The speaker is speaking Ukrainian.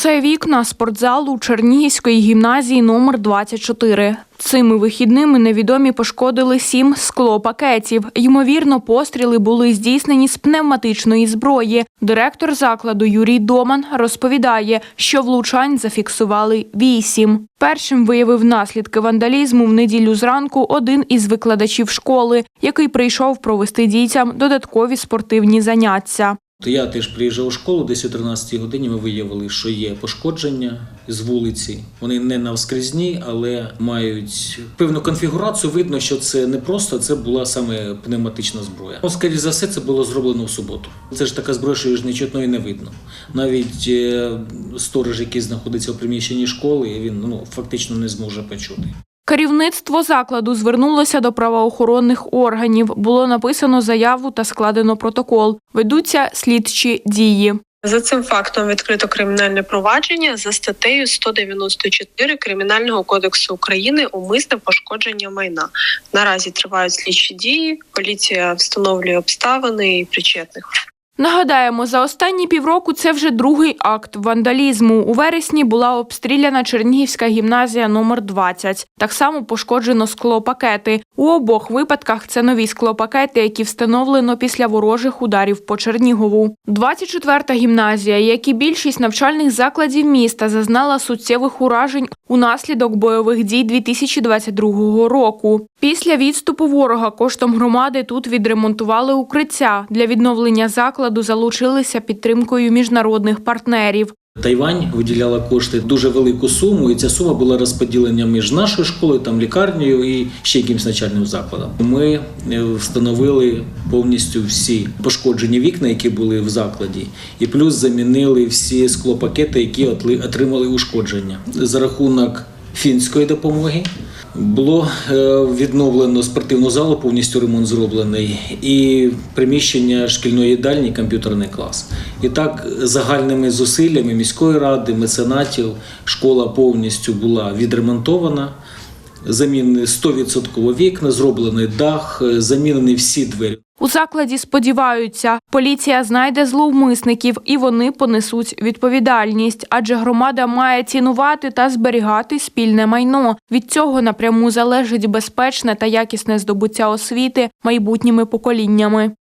Це вікна спортзалу Чернігівської гімназії номер 24. Цими вихідними невідомі пошкодили сім склопакетів. Ймовірно, постріли були здійснені з пневматичної зброї. Директор закладу Юрій Доман розповідає, що влучань зафіксували вісім. Першим виявив наслідки вандалізму в неділю зранку один із викладачів школи, який прийшов провести дітям додаткові спортивні заняття. Я теж приїжджав у школу, десь о 13 годині ми виявили, що є пошкодження з вулиці. Вони не навскрізні, але мають певну конфігурацію. Видно, що це не просто, це була саме пневматична зброя. Ну, скоріше за все, це було зроблено в суботу. Це ж така зброя, що ж не чутно не видно. Навіть е, сторож, який знаходиться в приміщенні школи, він ну фактично не зможе почути. Керівництво закладу звернулося до правоохоронних органів. Було написано заяву та складено протокол. Ведуться слідчі дії. За цим фактом відкрито кримінальне провадження за статтею 194 Кримінального кодексу України умисне пошкодження майна. Наразі тривають слідчі дії. Поліція встановлює обставини і причетних. Нагадаємо, за останні півроку це вже другий акт вандалізму. У вересні була обстріляна Чернігівська гімназія номер 20. Так само пошкоджено склопакети. У обох випадках це нові склопакети, які встановлено після ворожих ударів по Чернігову. 24-та гімназія, як і більшість навчальних закладів міста, зазнала суттєвих уражень унаслідок бойових дій 2022 року. Після відступу ворога коштом громади тут відремонтували укриття. Для відновлення закладу залучилися підтримкою міжнародних партнерів. Тайвань виділяла кошти дуже велику суму, і ця сума була розподілена між нашою школою, там лікарнею і ще якимось начальним закладом. Ми е, встановили повністю всі пошкоджені вікна, які були в закладі, і плюс замінили всі склопакети, які отримали ушкодження за рахунок фінської допомоги. Було е, відновлено спортивну залу, повністю ремонт зроблений, і приміщення шкільної їдальні, комп'ютерний клас. І так, загальними зусиллями міської ради, меценатів, школа повністю була відремонтована. Замінені 100% вікна, зроблений дах, е, замінені всі двері. У закладі сподіваються, поліція знайде зловмисників і вони понесуть відповідальність, адже громада має цінувати та зберігати спільне майно. Від цього напряму залежить безпечне та якісне здобуття освіти майбутніми поколіннями.